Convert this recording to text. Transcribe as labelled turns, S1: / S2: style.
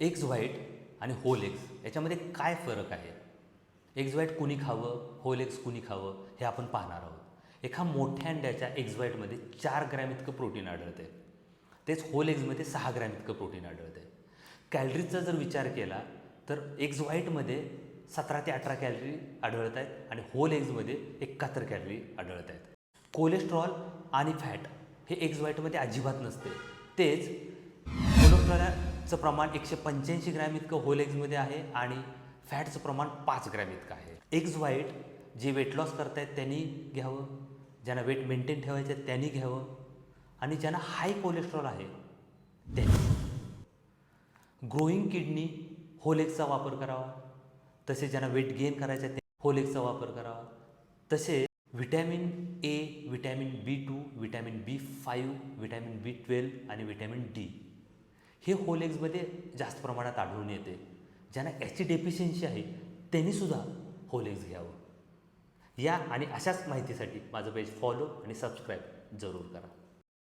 S1: Eggs white आणि whole eggs याच्यामध्ये काय फरक आहे? एग्ज व्हाईट कुणी खावं? होल एग्ज कुणी खावं? हे आपण पाहणार आहोत. एका मोठ्या अंड्याच्या एग्ज व्हाईटमध्ये चार ग्रॅम इतकं प्रोटीन आढळते. तेच होल एग्जमध्ये सहा ग्रॅम इतकं प्रोटीन आढळते. कॅलरीजचा जर विचार केला तर एग्ज व्हाईटमध्ये सतरा ते अठरा कॅलरी आढळत आहेत आणि होल एग्जमध्ये एकाहत्तर कॅलरी आढळत आहेत कोलेस्ट्रॉल आणि फॅट हे एग्ज व्हाईटमध्ये अजिबात नसते. तेच चं प्रमाण एकशे पंच्याऐंशी ग्रॅम इतकं होल एग्जमध्ये आहे आणि फॅटचं प्रमाण पाच ग्रॅम इतकं आहे. एग्ज व्हाईट जे वेट लॉस करतायत त्यांनी घ्यावं ज्यांना वेट मेंटेन ठेवायचं आहे त्यांनी घ्यावं आणि ज्यांना हाय कोलेस्ट्रॉल आहे त्यांनी. ग्रोईंग किडनी होलेक्सचा वापर करावा तसे ज्यांना वेट गेन करायचं आहे ते होलेक्सचा वापर करावा. तसे vitamin A vitamin B two vitamin B five vitamin B twelve आणि व्हिटॅमिन डी हे होलेक्समध्ये जास्त प्रमाणात आढळून येते. ज्यांना याची डेफिशियन्सी आहे त्यांनीसुद्धा होलेक्स घ्यावं. या आणि अशाच माहितीसाठी माझं पेज फॉलो आणि सबस्क्राईब जरूर करा.